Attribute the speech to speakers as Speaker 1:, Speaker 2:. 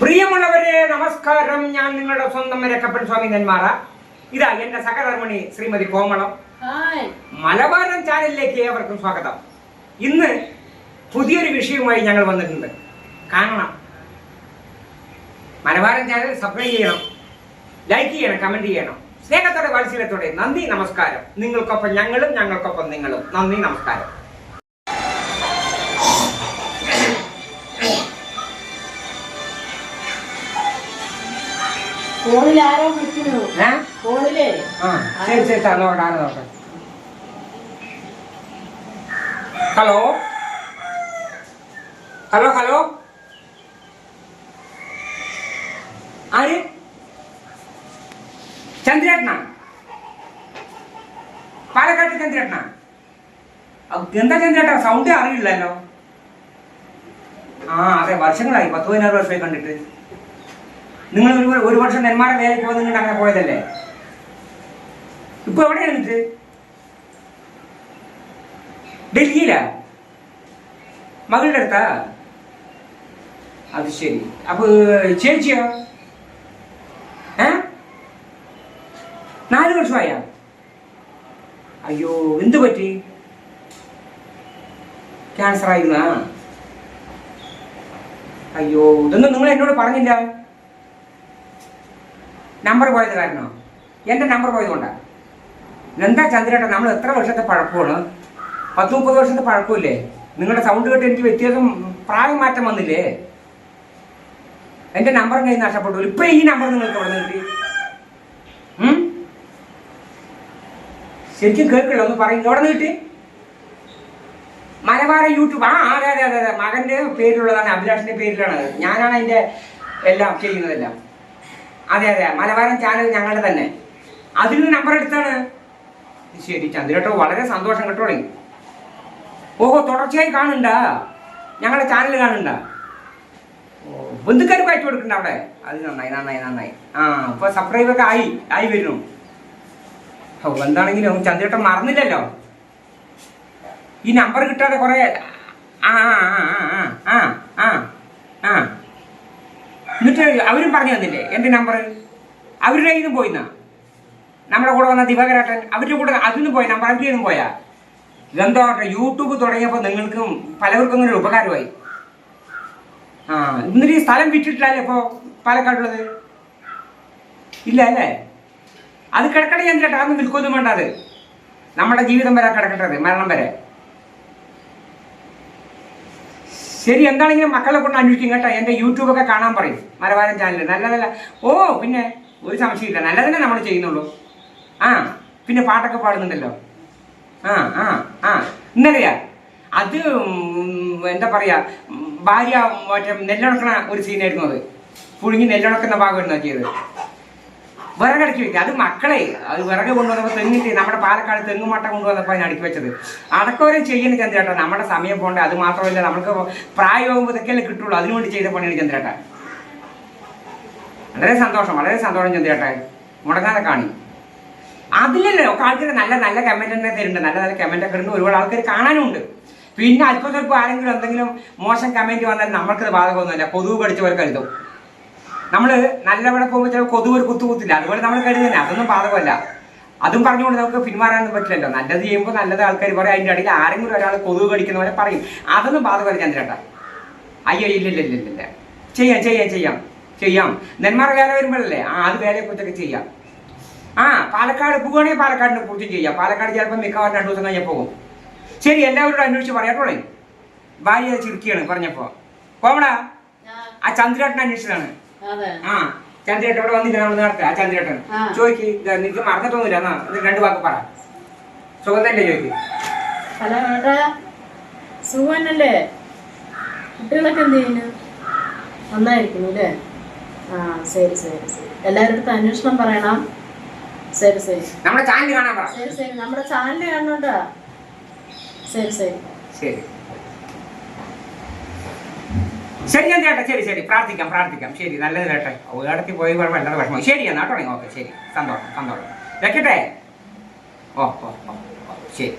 Speaker 1: പ്രിയമുള്ളവരെ നമസ്കാരം. ഞാൻ നിങ്ങളുടെ സ്വന്തം രക്കപ്പൻ സ്വാമി നെന്മാറ. ഇതാ എന്റെ സഹധർമ്മിണി ശ്രീമതി കോമളം. മലബാരം ചാനലിലേക്ക് ഏവർക്കും സ്വാഗതം. ഇന്ന് പുതിയൊരു വിഷയവുമായി ഞങ്ങൾ വന്നിട്ടുണ്ട്. കാണണം. മലബാരം ചാനൽ സബ്സ്ക്രൈബ് ചെയ്യണം. ലൈക്ക് ചെയ്യണം കമന്റ് ചെയ്യണം. സ്നേഹത്തോടെ വാത്സല്യത്തോടെ നന്ദി നമസ്കാരം. നിങ്ങൾക്കൊപ്പം ഞങ്ങളും ഞങ്ങൾക്കൊപ്പം നിങ്ങളും. നന്ദി നമസ്കാരം.
Speaker 2: ഫോണിൽ ആരോ വിളിക്കുന്നു
Speaker 1: ഏ?
Speaker 2: ഫോണിലേ?
Speaker 1: ആ ശരി ശരി സാർ നോക്കട്ടെ നോക്കാം ഹലോ? Hello hello? ആര്? ചന്ദ്രേട്ട പാലക്കാട്ട് ചന്ദ്രേട്ട എന്താ ചന്ദ്രേട്ട? സൗണ്ട് അറിയില്ലല്ലോ. ആ അതെ വർഷങ്ങളായി പത്ത് പതിനാറ് വർഷമായി കണ്ടിട്ട്. നിങ്ങൾ ഒരു വർഷം നെന്മാരെ വേലയ്ക്ക് പോയി നിങ്ങൾ അങ്ങനെ പോയതല്ലേ? ഇപ്പൊ എവിടെയാണ് എന്നിട്ട് ഡൽഹിയിലാ? മകളുടെ അടുത്താ? അത് ശരി. അപ്പൊ ചേച്ചിയോ? ഏ? നാല് വർഷമായ? അയ്യോ എന്ത് പറ്റി? ക്യാൻസർ ആയിരുന്നാ അയ്യോ ഇതൊന്നും നിങ്ങൾ എന്നോട് പറഞ്ഞില്ല? നമ്പർ പോയത് കാരണോ എന്റെ നമ്പർ പോയത് എന്താ ചന്ദ്രേട്ട നമ്മൾ എത്ര വർഷത്തെ പഴക്കമാണ്? പത്ത് മുപ്പത് വർഷത്തെ പഴക്കമില്ലേ? നിങ്ങളുടെ സൗണ്ട് കേട്ട് എനിക്ക് വ്യത്യാസം പ്രായം മാറ്റം വന്നില്ലേ? എന്റെ നമ്പർ കയ്യിൽ നഷ്ടപ്പെട്ടു? ഇപ്പൊ ഈ നമ്പർ നിങ്ങൾക്ക് അവിടെ കിട്ടി? ശരിക്കും കേൾക്കില്ല ഒന്ന് പറയും എവിടെ നിന്ന് കിട്ടി? മലബാര യൂട്യൂബ്. ആ അതെ അതെ അതെ മകന്റെ പേരിലുള്ളതാണ് അഭിലാഷിന്റെ പേരിലാണ്. ഞാനാണ് അതിന്റെ എല്ലാം ചെയ്യുന്നതെല്ലാം. അതെ അതെ. മലബാരൻ ചാനൽ ഞങ്ങളുടെ തന്നെ. അതിൽ നിന്ന് നമ്പർ എടുത്താണ്. ശരി ചന്ദ്രേട്ടോ വളരെ സന്തോഷം കേട്ടോളി ഓഹോ തുടർച്ചയായി കാണണ്ട ഞങ്ങളുടെ ചാനൽ കാണണ്ട ബന്ധുക്കാർക്ക് അയച്ചു കൊടുക്കണ്ട അവിടെ? അത് നന്നായി നന്നായി നന്നായി. ആ ഇപ്പൊ സബ്സ്ക്രൈബ് ഒക്കെ ആയി ആയി വരുന്നു. ഓ എന്താണെങ്കിലും ചന്ദ്രേട്ടൻ മറന്നില്ലല്ലോ. ഈ നമ്പർ കിട്ടാതെ കുറെ ആ ആ ആ ആ ആ ആ അവരും പറഞ്ഞു തന്നില്ലേ? എന്റെ നമ്പർ അവരുടെ കയ്യിൽ നിന്ന് പോയിന്നാ? നമ്മുടെ കൂടെ വന്ന ദിവകരാട്ടൻ അവരുടെ കൂടെ അതിന് പോയ. നമ്പർ അവരുടെ നിന്ന് പോയാ? ഇതെന്തോ യൂട്യൂബ് തുടങ്ങിയപ്പോൾ നിങ്ങൾക്കും പലവർക്കും ഇങ്ങനെ ഒരു ഉപകാരമായി. ആ എന്നിട്ട് ഈ സ്ഥലം വിറ്റിട്ടില്ലല്ലേ ഇപ്പോ പാലക്കാടുള്ളത്? ഇല്ല അല്ലേ? അത് കിടക്കണേ ഞാൻ ചേട്ടാ അതൊന്നും വിൽക്കൊന്നും വേണ്ട അത്. നമ്മുടെ ജീവിതം വരെ കിടക്കട്ടത് മരണം വരെ. ശരി എന്താണെങ്കിലും മക്കളെ കൊണ്ട് അന്വേഷിക്കും കേട്ടോ. എന്റെ യൂട്യൂബൊക്കെ കാണാൻ പറയും. മലബാരൻ ചാനൽ നല്ല നല്ല ഓ പിന്നെ ഒരു സംശയമില്ല നല്ലതന്നെ നമ്മൾ ചെയ്യുന്നുള്ളൂ. ആ പിന്നെ പാട്ടൊക്കെ പാടുന്നുണ്ടല്ലോ. ആ ആ ആ. ഇന്നലെയാ? അത് എന്താ പറയാ ഭാര്യ മറ്റേ നെല്ലുണക്കണ ഒരു സീനായിരുന്നു അത്. പുഴുങ്ങി നെല്ലുണക്കുന്ന ഭാഗമായിരുന്നു നോക്കിയത് വിറകടക്കി വെക്കുക. അത് മക്കളെ അത് വിറക് കൊണ്ടുവന്നപ്പോൾ തെങ്ങിട്ട് നമ്മുടെ പാലക്കാട് തെങ്ങുമട്ട കൊണ്ടുവന്നപ്പോൾ അതിന് അടുക്കി വെച്ചത്. അടക്കവരെ ചെയ്യുന്ന ചന്ദ്രേട്ട നമ്മുടെ സമയം പോകണ്ട അത് മാത്രമല്ല നമുക്ക് പ്രായമാകുമ്പോൾ ഇതൊക്കെയല്ലേ കിട്ടുള്ളൂ. അതിനുവേണ്ടി ചെയ്ത പണിയാണ് ചന്ദ്രേട്ട വളരെ സന്തോഷം വളരെ സന്തോഷം ചന്ദ്രേട്ട മുടങ്ങാതെ കാണി. അതിലല്ലേ ഒക്കെ ആൾക്കാർ നല്ല നല്ല കമന്റ് തന്നെ തരുന്നുണ്ട്. നല്ല നല്ല കമന്റ് ഒക്കെ ഉണ്ട് ഒരുപാട് ആൾക്കാർ കാണാനുണ്ട് പിന്നെ അല്പം സ്വല്പം ആരെങ്കിലും എന്തെങ്കിലും മോശം കമന്റ് വന്നാൽ നമ്മൾക്കത് ബാധകമൊന്നുമില്ല. കൊതുക് പഠിച്ചവർക്ക് കരുതും നമ്മൾ നല്ലവിടെ പോകുമ്പോൾ ചില കൊതുക് ഒരു കുത്തു കുത്തില്ല. അതുപോലെ നമ്മൾ കരുതുന്നത് അതൊന്നും ബാധകമല്ല. അതും പറഞ്ഞുകൊണ്ട് നമുക്ക് പിന്മാറാനൊന്നും പറ്റില്ലല്ലോ. നല്ലത് ചെയ്യുമ്പോൾ നല്ലത് ആൾക്കാർ പറയും. അതിന്റെ ഇടയിൽ ആരെങ്കിലും ഒരാൾ കൊതുക് കടിക്കുന്ന പോലെ പറയും. അതൊന്നും ബാധകമല്ല ചന്ദ്രേട്ട. അയ്യോ ഇല്ല ഇല്ല ഇല്ല ഇല്ല ചെയ്യാം ചെയ്യാം ചെയ്യാം. ചെയ്യാം. നെന്മാറ വേല വരുമ്പോഴല്ലേ? ആ അത് വേലയെക്കുറിച്ചൊക്കെ ചെയ്യാം. ആ പാലക്കാട് പോവുകയാണെങ്കിൽ പാലക്കാടിനെ കുറിച്ചും ചെയ്യാം. പാലക്കാട് ചിലപ്പോൾ മിക്കവാറും രണ്ടു ദിവസം കഴിഞ്ഞാൽ പോകും. ശരി എല്ലാവരോടും അന്വേഷിച്ച് പറയാട്ടോളേ ഭാര്യ ചിരിക്കുകയാണ് പറഞ്ഞപ്പോൾ കോമടാ ആ ചന്ദ്രേട്ടൻ അന്വേഷിച്ചതാണ്. ആ ചന്ദ്രേട്ടൻ ഇവിടെ വന്നില്ല നമ്മൾ നേരത്തെ ആ ചന്ദ്രേട്ടൻ. ചോദിക്ക് നിനക്ക് മറന്നിട്ടൊന്നുമില്ല എന്നാ. രണ്ട് വാക്ക് പറ. സുഖം തന്നെ ചോദിക്ക്
Speaker 2: ഹലോ ഏട്ടാ. സുഖന്നല്ലേ? കുട്ടികളൊക്കെ എന്ത് ചെയ്യുന്നു? നന്നായിരിക്കുന്നു അല്ലേ? ആ ശരി ശരി ശരി. എല്ലാവരുടെ അടുത്ത് അന്വേഷണം പറയണം. ശരി ശരി.
Speaker 1: നമ്മുടെ ചാനൽ കാണാൻ
Speaker 2: ശരി ശരി. നമ്മുടെ ചാനൽ കാണുന്നുണ്ടാ ശരി ശരി.
Speaker 1: ശരി. ശരി ഞാൻ ചേട്ടാ ശരി ശരി. പ്രാർത്ഥിക്കാം പ്രാർത്ഥിക്കാം. ശരി നല്ലത് കേട്ടെ. ഒരിടത്തി പോയി എല്ലാവരും വിഷമം. ശരി എന്നാ തുടങ്ങി ഓക്കെ ശരി. സന്തോഷം സന്തോഷം. വെക്കട്ടെ? ഓ ഓ ഓ, ശരി.